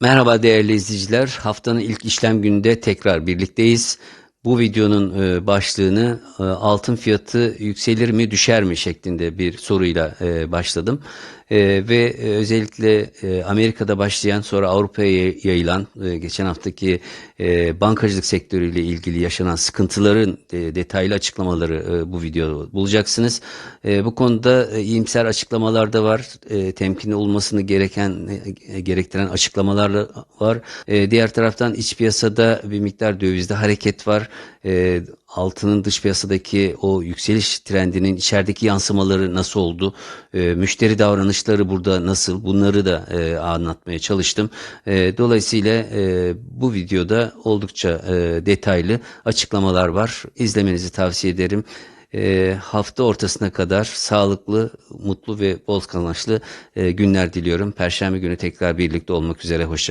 Merhaba değerli izleyiciler. Haftanın ilk işlem gününde tekrar birlikteyiz. Bu videonun e, başlığını e, altın fiyatı yükselir mi düşer mi şeklinde bir soruyla e, başladım. Ve özellikle Amerika'da başlayan sonra Avrupa'ya yayılan geçen haftaki bankacılık sektörüyle ilgili yaşanan sıkıntıların detaylı açıklamaları bu videoda bulacaksınız. Bu konuda iyimser açıklamalar da var. Temkinli olmasını gereken gerektiren açıklamalar var. Diğer taraftan iç piyasada bir miktar dövizde hareket var e, altının dış piyasadaki o yükseliş trendinin içerideki yansımaları nasıl oldu? E, müşteri davranışları burada nasıl? Bunları da e, anlatmaya çalıştım. E, dolayısıyla e, bu videoda oldukça e, detaylı açıklamalar var. İzlemenizi tavsiye ederim. E, hafta ortasına kadar sağlıklı, mutlu ve bol kazançlı e, günler diliyorum. Perşembe günü tekrar birlikte olmak üzere. Hoşça